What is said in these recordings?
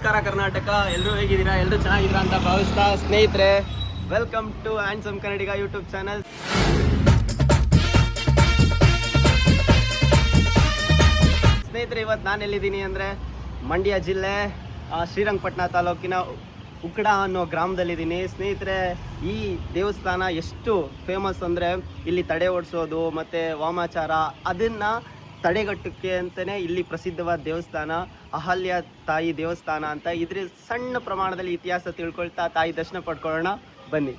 ನಮಸ್ಕಾರ ಕರ್ನಾಟಕ ಎಲ್ಲರೂ ಹೇಗಿದ್ದೀರಾ? ಎಲ್ಲರೂ ಚೆನ್ನಾಗಿದ್ದೀರಾ ಅಂತ ಭಾವಿಸ್ತಾ ಸ್ನೇಹಿತರೆ welcome to handsome Kannadiga YouTube channel ಸ್ನೇಹಿತರೆ, ಇವತ್ತು ನಾನು ಎಲ್ಲಿದ್ದೀನಿ ಅಂದರೆ ಮಂಡ್ಯ ಜಿಲ್ಲೆ ಶ್ರೀರಂಗಪಟ್ಟಣ ತಾಲೂಕಿನ ಉಕ್ಕಡ ಅನ್ನೋ ಗ್ರಾಮದಲ್ಲಿದ್ದೀನಿ. ಸ್ನೇಹಿತರೆ, ಈ ದೇವಸ್ಥಾನ ಎಷ್ಟು ಫೇಮಸ್ ಅಂದರೆ ಇಲ್ಲಿ ತಡೆ ಓಡಿಸೋದು, ಮತ್ತು ವಾಮಾಚಾರ, ಅದನ್ನು ತಡೆಗಟ್ಟಕ್ಕೆ ಅಂತಲೇ ಇಲ್ಲಿ ಪ್ರಸಿದ್ಧವಾದ ದೇವಸ್ಥಾನ, ಅಹಲ್ಯ ತಾಯಿ ದೇವಸ್ಥಾನ ಅಂತ ಇದ್ರ ಸಣ್ಣ ಪ್ರಮಾಣದಲ್ಲಿ ಇತಿಹಾಸ ತಿಳ್ಕೊಳ್ತಾ ತಾಯಿ ದರ್ಶನ ಪಡ್ಕೊಳ್ಳೋಣ. ಬನ್ನಿ.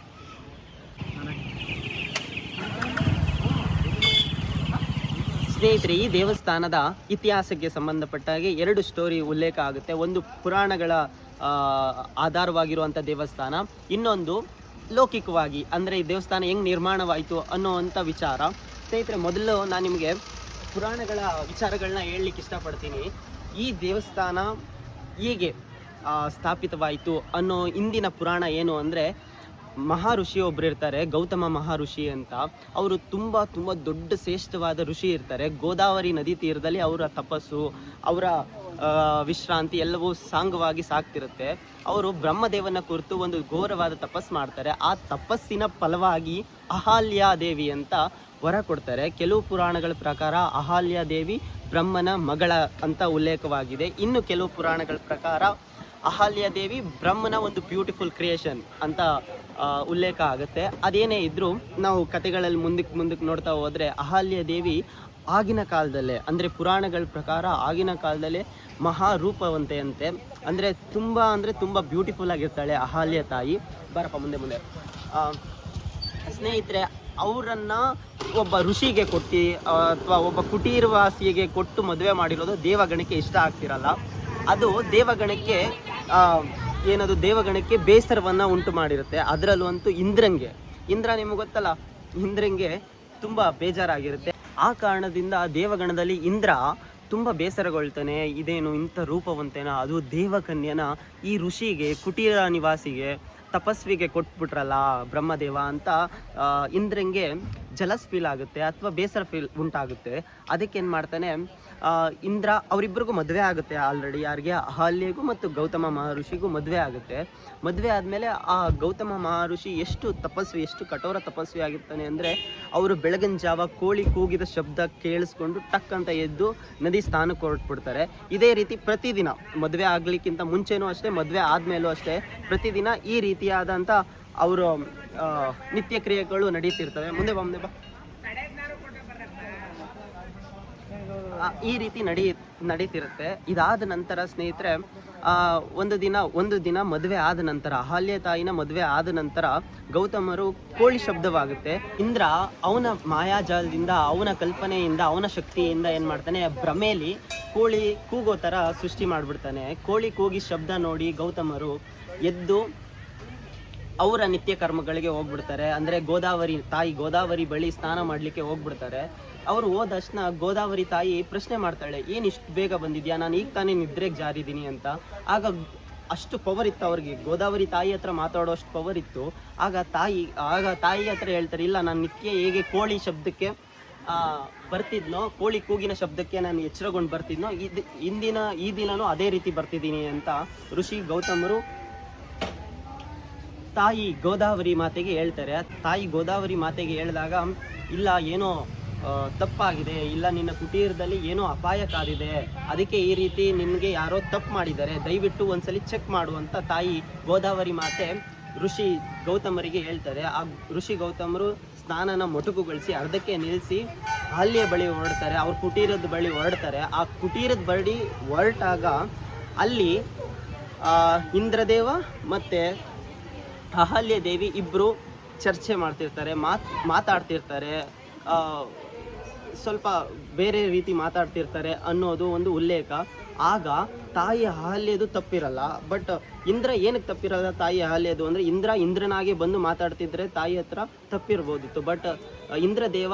ಸ್ನೇಹಿತರೆ, ಈ ದೇವಸ್ಥಾನದ ಇತಿಹಾಸಕ್ಕೆ ಸಂಬಂಧಪಟ್ಟ ಹಾಗೆ ಎರಡು ಸ್ಟೋರಿ ಉಲ್ಲೇಖ ಆಗುತ್ತೆ. ಒಂದು ಪುರಾಣಗಳ ಆಧಾರವಾಗಿರುವಂಥ ದೇವಸ್ಥಾನ, ಇನ್ನೊಂದು ಲೌಕಿಕವಾಗಿ, ಅಂದರೆ ಈ ದೇವಸ್ಥಾನ ಹೆಂಗೆ ನಿರ್ಮಾಣವಾಯಿತು ಅನ್ನೋವಂಥ ವಿಚಾರ. ಸ್ನೇಹಿತರೆ, ಮೊದಲು ನಾನು ನಿಮಗೆ ಪುರಾಣಗಳ ವಿಚಾರಗಳನ್ನ ಹೇಳಲಿಕ್ಕೆ ಇಷ್ಟಪಡ್ತೀನಿ. ಈ ದೇವಸ್ಥಾನ ಹೀಗೆ ಸ್ಥಾಪಿತವಾಯಿತು ಅನ್ನೋ ಇಂದಿನ ಪುರಾಣ ಏನು ಅಂದರೆ ಮಹಾಋಷಿ ಒಬ್ರು ಇರ್ತಾರೆ, ಗೌತಮ ಮಹಾಋಷಿ ಅಂತ. ಅವರು ತುಂಬ ತುಂಬ ದೊಡ್ಡ ಶ್ರೇಷ್ಠವಾದ ಋಷಿ ಇರ್ತಾರೆ. ಗೋದಾವರಿ ನದಿ ತೀರದಲ್ಲಿ ಅವರ ತಪಸ್ಸು, ಅವರ ವಿಶ್ರಾಂತಿ ಎಲ್ಲವೂ ಸಾಂಗವಾಗಿ ಸಾಗ್ತಿರುತ್ತೆ. ಅವರು ಬ್ರಹ್ಮದೇವನ ಕುರಿತು ಒಂದು ಘೋರವಾದ ತಪಸ್ಸು ಮಾಡ್ತಾರೆ. ಆ ತಪಸ್ಸಿನ ಫಲವಾಗಿ ಅಹಲ್ಯಾದೇವಿ ಅಂತ ವರ ಕೊಡ್ತಾರೆ. ಕೆಲವು ಪುರಾಣಗಳ ಪ್ರಕಾರ ಅಹಾಲ್ಯ ದೇವಿ ಬ್ರಹ್ಮನ ಮಗಳ ಅಂತ ಉಲ್ಲೇಖವಾಗಿದೆ. ಇನ್ನು ಕೆಲವು ಪುರಾಣಗಳ ಪ್ರಕಾರ ಅಹಾಲ್ಯ ದೇವಿ ಬ್ರಹ್ಮನ ಒಂದು ಬ್ಯೂಟಿಫುಲ್ ಕ್ರಿಯೇಷನ್ ಅಂತ ಉಲ್ಲೇಖ ಆಗುತ್ತೆ. ಅದೇನೇ ಇದ್ದರೂ ನಾವು ಕತೆಗಳಲ್ಲಿ ಮುಂದಕ್ಕೆ ಮುಂದಕ್ಕೆ ನೋಡ್ತಾ ಹೋದರೆ ಅಹಾಲ್ಯ ದೇವಿ ಆಗಿನ ಕಾಲದಲ್ಲೇ, ಅಂದರೆ ಪುರಾಣಗಳ ಪ್ರಕಾರ ಆಗಿನ ಕಾಲದಲ್ಲೇ ಮಹಾರೂಪವಂತೆಯಂತೆ, ಅಂದರೆ ತುಂಬ ಅಂದರೆ ತುಂಬ ಬ್ಯೂಟಿಫುಲ್ ಆಗಿರ್ತಾಳೆ ಅಹಾಲ್ಯ ತಾಯಿ. ಬರಪ್ಪ, ಮುಂದೆ ಮುಂದೆ. ಸ್ನೇಹಿತರೆ ಅವರನ್ನ ಒಬ್ಬ ಋಷಿಗೆ ಕೊಟ್ಟು, ಅಥವಾ ಒಬ್ಬ ಕುಟೀರವಾಸಿಗೆ ಕೊಟ್ಟು ಮದುವೆ ಮಾಡಿರೋದು ದೇವಗಣಕ್ಕೆ ಇಷ್ಟ ಆಗ್ತಿರಲ್ಲ. ಅದು ದೇವಗಣಕ್ಕೆ ಏನದು ದೇವಗಣಕ್ಕೆ ಬೇಸರವನ್ನು ಉಂಟು ಮಾಡಿರುತ್ತೆ. ಅದರಲ್ಲೂ ಅಂತೂ ಇಂದ್ರಂಗೆ. ಇಂದ್ರ ನಿಮಗೆ ಗೊತ್ತಲ್ಲ, ಇಂದ್ರಂಗೆ ತುಂಬ ಬೇಜಾರಾಗಿರುತ್ತೆ. ಆ ಕಾರಣದಿಂದ ದೇವಗಣದಲ್ಲಿ ಇಂದ್ರ ತುಂಬ ಬೇಸರಗೊಳ್ತಾನೆ, ಇದೇನು ಇಂಥ ರೂಪವಂತೇನ, ಅದು ದೇವಕನ್ಯನ, ಈ ಋಷಿಗೆ, ಕುಟೀರ ನಿವಾಸಿಗೆ ತಪಸ್ವಿಗೆ ಕೊಟ್ಬಿಟ್ರಲ್ಲ ಬ್ರಹ್ಮದೇವ ಅಂತ ಇಂದ್ರಂಗೆ ಜಲಸ್ ಫೀಲ್ ಆಗುತ್ತೆ ಅಥವಾ ಬೇಸರ ಫೀಲ್ ಉಂಟಾಗುತ್ತೆ. ಅದಕ್ಕೆ ಏನು ಮಾಡ್ತಾನೆ ಇಂದ್ರ ಅವರಿಬ್ಬರಿಗೂ ಮದುವೆ ಆಗುತ್ತೆ ಆಲ್ರೆಡಿ ಯಾರಿಗೆ? ಅಹಲ್ಯಗೂ ಮತ್ತು ಗೌತಮ ಮಹರ್ಷಿಗೂ ಮದುವೆ ಆಗುತ್ತೆ. ಮದುವೆ ಆದಮೇಲೆ ಆ ಗೌತಮ ಮಹರ್ಷಿ ಎಷ್ಟು ತಪಸ್ವಿ, ಎಷ್ಟು ಕಠೋರ ತಪಸ್ವಿ ಆಗಿರ್ತಾನೆ ಅಂದರೆ ಅವರು ಬೆಳಗಿನ ಜಾವ ಕೋಳಿ ಕೂಗಿದ ಶಬ್ದ ಕೇಳಿಸ್ಕೊಂಡು ಟಕ್ ಅಂತ ಎದ್ದು ನದಿ ಸ್ನಾನಕ್ಕೆ ಹೊರಟ್ಬಿಡ್ತಾರೆ. ಇದೇ ರೀತಿ ಪ್ರತಿದಿನ ಮದುವೆ ಆಗಲಿಕ್ಕಿಂತ ಮುಂಚೆನೂ ಅಷ್ಟೇ, ಮದುವೆ ಆದಮೇಲೂ ಅಷ್ಟೇ ಪ್ರತಿದಿನ ಈ ರೀತಿಯಾದಂಥ ಅವರು ನಿತ್ಯ ಕ್ರಿಯೆಗಳು ನಡೀತಿರ್ತವೆ. ಮುಂದೆ ಬಾ ಮುಂದೆ ಬಾ. ಈ ರೀತಿ ನಡಿ, ನಡೀತಿರುತ್ತೆ. ಇದಾದ ನಂತರ ಸ್ನೇಹಿತರೆ ಒಂದು ದಿನ ಒಂದು ದಿನ ಮದುವೆ ಆದ ನಂತರ, ಅಹಲ್ಯ ತಾಯಿನ ಮದುವೆ ಆದ ನಂತರ ಗೌತಮರು ಕೋಳಿ ಶಬ್ದವಾಗುತ್ತೆ. ಇಂದ್ರ ಅವನ ಮಾಯಾಜಾಲದಿಂದ, ಅವನ ಕಲ್ಪನೆಯಿಂದ, ಅವನ ಶಕ್ತಿಯಿಂದ ಏನು ಮಾಡ್ತಾನೆ, ಭ್ರಮೇಲಿ ಕೋಳಿ ಕೂಗೋ ಥರ ಸೃಷ್ಟಿ ಮಾಡಿಬಿಡ್ತಾನೆ. ಕೋಳಿ ಕೂಗಿ ಶಬ್ದ ನೋಡಿ ಗೌತಮರು ಎದ್ದು ಅವರ ನಿತ್ಯ ಕರ್ಮಗಳಿಗೆ ಹೋಗ್ಬಿಡ್ತಾರೆ. ಅಂದರೆ ಗೋದಾವರಿ ತಾಯಿ ಗೋದಾವರಿ ಬಳಿ ಸ್ನಾನ ಮಾಡಲಿಕ್ಕೆ ಹೋಗ್ಬಿಡ್ತಾರೆ. ಅವರು ಹೋದ ತಕ್ಷಣ ಗೋದಾವರಿ ತಾಯಿ ಪ್ರಶ್ನೆ ಮಾಡ್ತಾಳೆ, ಏನು ಇಷ್ಟು ಬೇಗ ಬಂದಿದ್ಯಾ? ನಾನು ಈಗ ತಾನೇ ನಿದ್ರೆಗೆ ಜಾರಿದ್ದೀನಿ ಅಂತ. ಆಗ ಅಷ್ಟು ಪವರ್ ಇತ್ತು ಅವ್ರಿಗೆ. ಗೋದಾವರಿ ತಾಯಿ ಹತ್ರ ಮಾತಾಡೋ ಅಷ್ಟು ಪವರ್ ಇತ್ತು. ಆಗ ತಾಯಿ ಆಗ ತಾಯಿ ಹತ್ರ ಹೇಳ್ತಾರೆ, ಇಲ್ಲ, ನಾನು ನಿತ್ಯ ಹೇಗೆ ಕೋಳಿ ಶಬ್ದಕ್ಕೆ ಬರ್ತಿದ್ನೋ, ಕೋಳಿ ಕೂಗಿನ ಶಬ್ದಕ್ಕೆ ನಾನು ಎಚ್ಚರಗೊಂಡು ಬರ್ತಿದ್ನೋ, ಇದು, ಇಂದಿನ, ಈ ದಿನನೂ ಅದೇ ರೀತಿ ಬರ್ತಿದ್ದೀನಿ ಅಂತ ಋಷಿ ಗೌತಮರು ತಾಯಿ ಗೋದಾವರಿ ಮಾತೆಗೆ ಹೇಳ್ತಾರೆ. ತಾಯಿ ಗೋದಾವರಿ ಮಾತೆಗೆ ಹೇಳಿದಾಗ, ಇಲ್ಲ, ಏನೋ ತಪ್ಪಾಗಿದೆ. ಇಲ್ಲ, ನಿನ್ನ ಕುಟೀರದಲ್ಲಿ ಏನೋ ಅಪಾಯ ಕಾದಿದೆ. ಅದಕ್ಕೆ ಈ ರೀತಿ ನಿಮಗೆ ಯಾರೋ ತಪ್ಪು ಮಾಡಿದ್ದಾರೆ. ದಯವಿಟ್ಟು ಒಂದ್ಸಲಿ ಚೆಕ್ ಮಾಡು, ಅಂತ ತಾಯಿ ಗೋದಾವರಿ ಮಾತೆ ಋಷಿ ಗೌತಮರಿಗೆ ಹೇಳ್ತಾರೆ. ಆ ಋಷಿ ಗೌತಮರು ಸ್ನಾನನ ಮೊಟಕುಗೊಳಿಸಿ ಅರ್ಧಕ್ಕೆ ನಿಲ್ಲಿಸಿ ಅಲ್ಲಿಯ ಬಳಿ ಹೊರಡ್ತಾರೆ. ಅವ್ರ ಕುಟೀರದ ಬಳಿ ಹೊರಡ್ತಾರೆ. ಆ ಕುಟೀರದ ಬಳಿ ಹೊರಟಾಗ ಅಲ್ಲಿ ಇಂದ್ರದೇವ ಮತ್ತು ಅಹಲ್ಯ ದೇವಿ ಇಬ್ಬರು ಚರ್ಚೆ ಮಾಡ್ತಿರ್ತಾರೆ, ಮಾತ್, ಮಾತಾಡ್ತಿರ್ತಾರೆ ಸ್ವಲ್ಪ ಬೇರೆ ರೀತಿ ಮಾತಾಡ್ತಿರ್ತಾರೆ ಅನ್ನೋದು ಒಂದು ಉಲ್ಲೇಖ. ಆಗ ತಾಯಿ ಅಹಲ್ಯದು ತಪ್ಪಿರಲ್ಲ, ಬಟ್ ಇಂದ್ರ ಏನಕ್ಕೆ ತಪ್ಪಿರಲ್ಲ ತಾಯಿ ಅಹಲ್ಯದು ಅಂದರೆ ಇಂದ್ರ ಇಂದ್ರನಾಗೆ ಬಂದು ಮಾತಾಡ್ತಿದ್ರೆ ತಾಯಿ ಹತ್ರ ತಪ್ಪಿರ್ಬೋದಿತ್ತು, ಬಟ್ ಇಂದ್ರ ದೇವ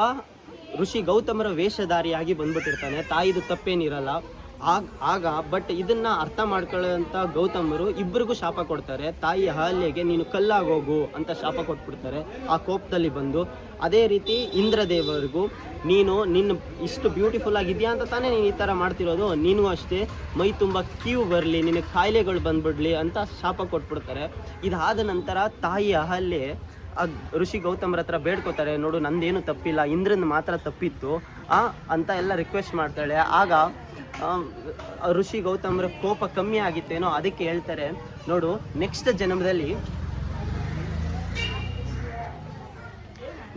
ಋಷಿ ಗೌತಮರ ವೇಷಧಾರಿಯಾಗಿ ಬಂದ್ಬಿಟ್ಟಿರ್ತಾನೆ, ತಾಯಿದು ತಪ್ಪೇನಿರಲ್ಲ. ಆಗ ಆಗ ಬಟ್ ಇದನ್ನ ಅರ್ಥ ಮಾಡ್ಕೊಳ್ಳೋಂಥ ಗೌತಮರು ಇಬ್ಬರಿಗೂ ಶಾಪ ಕೊಡ್ತಾರೆ. ತಾಯಿ ಅಹಲ್ಯೆಗೆ ನೀನು ಕಲ್ಲಾಗೋಗು ಅಂತ ಶಾಪ ಕೊಟ್ಬಿಡ್ತಾರೆ. ಆ ಕೋಪದಲ್ಲಿ ಬಂದು, ಅದೇ ರೀತಿ ಇಂದ್ರದೇವರಿಗೂ ನೀನು ನಿನ್ನ ಇಷ್ಟು ಬ್ಯೂಟಿಫುಲ್ ಆಗಿದೆಯಾ ಅಂತ ತಾನೇ ನೀನು ಈ ಥರ ಮಾಡ್ತಿರೋದು? ನೀನು ಅಷ್ಟೇ ಮೈ ತುಂಬ ಕ್ಯೂ ಬರಲಿ ನಿನಗೆ ಕಾಯಿಲೆಗಳು ಬಂದ್ಬಿಡ್ಲಿ ಅಂತ ಶಾಪ ಕೊಟ್ಬಿಡ್ತಾರೆ. ಇದಾದ ನಂತರ ತಾಯಿ ಅಹಲ್ಯೆ, ಆ ಋಷಿ ಗೌತಮರ ಹತ್ರ ಬೇಡ್ಕೋತಾರೆ, ನೋಡು ನಂದೇನು ತಪ್ಪಿಲ್ಲ, ಇಂದ್ರನ್ ಮಾತ್ರ ತಪ್ಪಿತ್ತು, ಆ, ಅಂತ ಎಲ್ಲ ರಿಕ್ವೆಸ್ಟ್ ಮಾಡ್ತಾಳೆ. ಆಗ ಋಷಿ ಗೌತಮರ ಕೋಪ ಕಮ್ಮಿ ಆಗಿತ್ತೇನೋ ಅದಕ್ಕೆ ಹೇಳ್ತಾರೆ, ನೋಡು ನೆಕ್ಸ್ಟ್ ಜನ್ಮದಲ್ಲಿ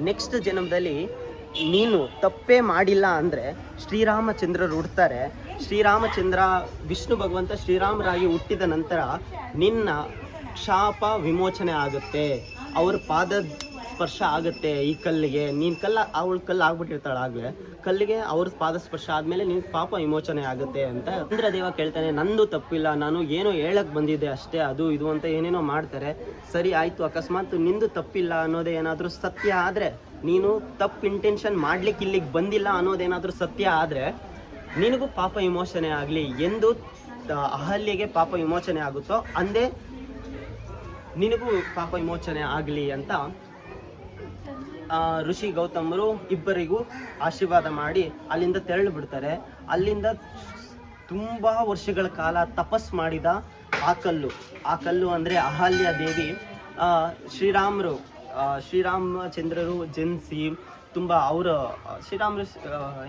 ನೆಕ್ಸ್ಟ್ ಜನ್ಮದಲ್ಲಿ ನೀನು ತಪ್ಪೇ ಮಾಡಿಲ್ಲ ಅಂದರೆ ಶ್ರೀರಾಮಚಂದ್ರರು ಹುಡ್ತಾರೆ. ಶ್ರೀರಾಮಚಂದ್ರ, ವಿಷ್ಣು ಭಗವಂತ ಶ್ರೀರಾಮರಾಗಿ ಹುಟ್ಟಿದ ನಂತರ ನಿನ್ನ ಕ್ಷಾಪ ವಿಮೋಚನೆ ಆಗುತ್ತೆ. ಅವ್ರ ಪಾದ ಸ್ಪರ್ಶ ಆಗುತ್ತೆ ಈ ಕಲ್ಲಿಗೆ. ನೀನು ಕಲ್ಲ, ಅವಳ ಕಲ್ಲು ಆಗ್ಬಿಟ್ಟಿರ್ತಾಳೆ ಆಗಲೇ. ಕಲ್ಲಿಗೆ ಅವ್ರ ಪಾದ ಸ್ಪರ್ಶ ಆದಮೇಲೆ ನಿನ್ ಪಾಪ ವಿಮೋಚನೆ ಆಗುತ್ತೆ ಅಂತ ಇಂದ್ರದೇವ ಕೇಳ್ತಾನೆ, ನಂದು ತಪ್ಪಿಲ್ಲ. ನಾನು ಏನೋ ಹೇಳಕ್ಕೆ ಬಂದಿದ್ದೆ ಅಷ್ಟೇ. ಅದು ಇದು ಅಂತ ಏನೇನೋ ಮಾಡ್ತಾರೆ. ಸರಿ ಆಯ್ತು. ಅಕಸ್ಮಾತ್ ನಿಂದು ತಪ್ಪಿಲ್ಲ ಅನ್ನೋದೇ ಏನಾದರೂ ಸತ್ಯ ಆದರೆ, ನೀನು ತಪ್ಪು ಇಂಟೆನ್ಷನ್ ಮಾಡ್ಲಿಕ್ಕೆ ಇಲ್ಲಿಗೆ ಬಂದಿಲ್ಲ ಅನ್ನೋದೇನಾದರೂ ಸತ್ಯ ಆದರೆ, ನಿನಗೂ ಪಾಪ ವಿಮೋಚನೆ ಆಗಲಿ. ಎಂದು ಅಹಲ್ಯಗೆ ಪಾಪ ವಿಮೋಚನೆ ಆಗುತ್ತೋ, ಅಂದೇ ನಿನಗೂ ಪಾಪ ವಿಮೋಚನೆ ಆಗಲಿ ಅಂತ ಋಷಿ ಗೌತಮರು ಇಬ್ಬರಿಗೂ ಆಶೀರ್ವಾದ ಮಾಡಿ ಅಲ್ಲಿಂದ ತೆರಳು ಬಿಡ್ತಾರೆ. ಅಲ್ಲಿಂದ ತುಂಬ ವರ್ಷಗಳ ಕಾಲ ತಪಸ್ ಮಾಡಿದ ಆ ಕಲ್ಲು. ಆ ಕಲ್ಲು ಅಂದರೆ ಅಹಲ್ಯ ದೇವಿ. ಶ್ರೀರಾಮರು ಶ್ರೀರಾಮಚಂದ್ರರು ಜನಿಸಿ ತುಂಬ ಅವರ ಶ್ರೀರಾಮರು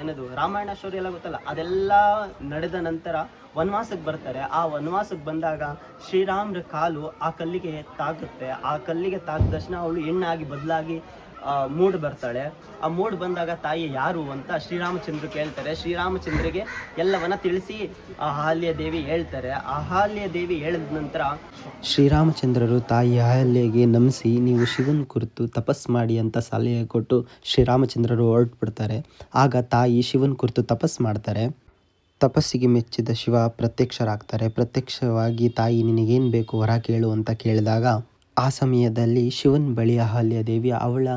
ಏನದು ರಾಮಾಯಣ ಸ್ಟೋರಿ ಎಲ್ಲ ಗೊತ್ತಲ್ಲ? ಅದೆಲ್ಲ ನಡೆದ ನಂತರ ವನವಾಸಕ್ಕೆ ಬರ್ತಾರೆ. ಆ ವನವಾಸಕ್ಕೆ ಬಂದಾಗ ಶ್ರೀರಾಮರ ಕಾಲು ಆ ಕಲ್ಲಿಗೆ ತಾಗುತ್ತೆ. ಆ ಕಲ್ಲಿಗೆ ತಾಗಿದ ತಕ್ಷಣ ಅವಳು ಹೆಣ್ಣಾಗಿ, ಬದಲಾಗಿ ಮೂಡ್ ಬರ್ತಾಳೆ. ಆ ಮೂಡ್ ಬಂದಾಗ ತಾಯಿ ಯಾರು ಅಂತ ಶ್ರೀರಾಮಚಂದ್ರ ಕೇಳ್ತಾರೆ. ಶ್ರೀರಾಮಚಂದ್ರಿಗೆ ಎಲ್ಲವನ್ನ ತಿಳಿಸಿ ಅಹಲ್ಯ ದೇವಿ ಹೇಳ್ತಾರೆ. ಅಹಲ್ಯ ದೇವಿ ಹೇಳಿದ ನಂತರ, ಶ್ರೀರಾಮಚಂದ್ರರು ತಾಯಿ ಅಹಲ್ಯೆಗೆ ನಮಿಸಿ, ನೀವು ಶಿವನ್ ಕುರಿತು ತಪಸ್ ಮಾಡಿ ಅಂತ ಸಲಹೆ ಕೊಟ್ಟು ಶ್ರೀರಾಮಚಂದ್ರರು ಹೊರಟ್ಬಿಡ್ತಾರೆ. ಆಗ ತಾಯಿ ಶಿವನ್ ಕುರಿತು ತಪಸ್ ಮಾಡ್ತಾರೆ. ತಪಸ್ಸಿಗೆ ಮೆಚ್ಚಿದ ಶಿವ ಪ್ರತ್ಯಕ್ಷರಾಗ್ತಾರೆ. ಪ್ರತ್ಯಕ್ಷವಾಗಿ ತಾಯಿ ನಿನಗೇನು ಬೇಕು, ವರ ಕೇಳು ಅಂತ ಕೇಳಿದಾಗ ಆ ಸಮಯದಲ್ಲಿ ಶಿವನ್ ಬಳಿ ಅಹಲ್ಯ ದೇವಿ ಅವಳ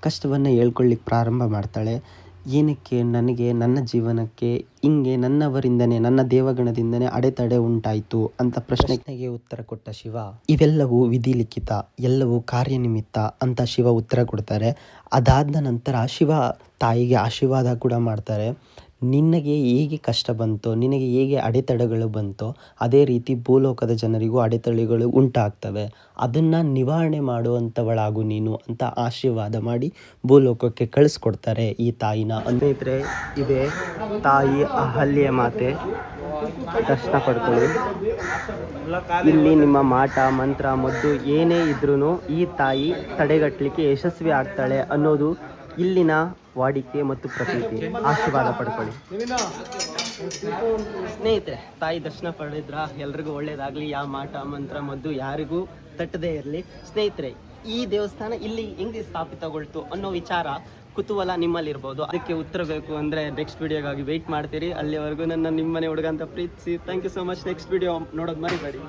ಕಷ್ಟವನ್ನು ಹೇಳ್ಕೊಳ್ಳಿಕ್ಕೆ ಪ್ರಾರಂಭ ಮಾಡ್ತಾಳೆ. ಏನಕ್ಕೆ? ನನಗೆ ನನ್ನ ಜೀವನಕ್ಕೆ, ಹಿಂಗೆ ನನ್ನವರಿಂದನೇ, ನನ್ನ ದೇವಗಣದಿಂದನೇ ಅಡೆತಡೆ ಉಂಟಾಯಿತು ಅಂತ ಪ್ರಶ್ನೆಗೆ ಉತ್ತರ ಕೊಟ್ಟ ಶಿವ, ಇವೆಲ್ಲವೂ ವಿಧಿಲಿಖಿತ ಎಲ್ಲವೂ ಕಾರ್ಯನಿಮಿತ್ತ ಅಂತ ಶಿವ ಉತ್ತರ ಕೊಡ್ತಾರೆ. ಅದಾದ ನಂತರ ಶಿವ ತಾಯಿಗೆ ಆಶೀರ್ವಾದ ಕೂಡ ಮಾಡ್ತಾರೆ. ನಿನಗೆ ಹೇಗೆ ಕಷ್ಟ ಬಂತೋ, ನಿನಗೆ ಹೇಗೆ ಅಡೆತಡೆಗಳು ಬಂತೋ, ಅದೇ ರೀತಿ ಭೂಲೋಕದ ಜನರಿಗೂ ಅಡೆತಡೆಗಳು ಉಂಟಾಗ್ತವೆ. ಅದನ್ನು ನಿವಾರಣೆ ಮಾಡುವಂಥವಳಾಗು ನೀನು ಅಂತ ಆಶೀರ್ವಾದ ಮಾಡಿ ಭೂಲೋಕಕ್ಕೆ ಕಳಿಸ್ಕೊಡ್ತಾರೆ ಈ ತಾಯಿನ ಸ್ನೇಹಿತರೆ, ಇದೆ ತಾಯಿ ಅಹಲ್ಯ ಮಾತೆ. ದರ್ಶನ ಪಡ್ಕೊಳ್ಳಿ. ಇಲ್ಲಿ ನಿಮ್ಮ ಮಾಟ, ಮಂತ್ರ, ಮದ್ದು ಏನೇ ಇದ್ರೂ ಈ ತಾಯಿ ತಡೆಗಟ್ಟಲಿಕ್ಕೆ ಯಶಸ್ವಿ ಆಗ್ತಾಳೆ ಅನ್ನೋದು ಇಲ್ಲಿನ ವಾಡಿಕೆ ಮತ್ತು ಪ್ರತೀತಿ. ಆಶೀರ್ವಾದ ಪಡ್ಕೊಳ್ಳಿ. ಸ್ನೇಹಿತರೆ, ತಾಯಿ ದರ್ಶನ ಪಡೆದ್ರ ಎಲ್ರಿಗೂ ಒಳ್ಳೇದಾಗ್ಲಿ. ಯಾವ ಮಾಟ, ಮಂತ್ರ, ಮದ್ದು ಯಾರಿಗೂ ತಟ್ಟದೇ ಇರಲಿ. ಸ್ನೇಹಿತರೆ, ಈ ದೇವಸ್ಥಾನ ಇಲ್ಲಿ ಹೆಂಗೆ ಸ್ಥಾಪಿತಗೊಳ್ತು ಅನ್ನೋ ವಿಚಾರ ಕುತೂಹಲ ನಿಮ್ಮಲ್ಲಿರ್ಬೋದು. ಅದಕ್ಕೆ ಉತ್ತರ ಬೇಕು ಅಂದರೆ ನೆಕ್ಸ್ಟ್ ವಿಡಿಯೋಗಾಗಿ ವೆಯ್ಟ್ ಮಾಡ್ತೀರಿ. ಅಲ್ಲಿವರೆಗೂ ನನ್ನ ನಿಮ್ಮನೆ ಹುಡುಗ ಅಂತ ಪ್ರೀತಿಸಿ. Thank you so much next video ನೋಡೋದು ಮರಿಬೇಡಿ.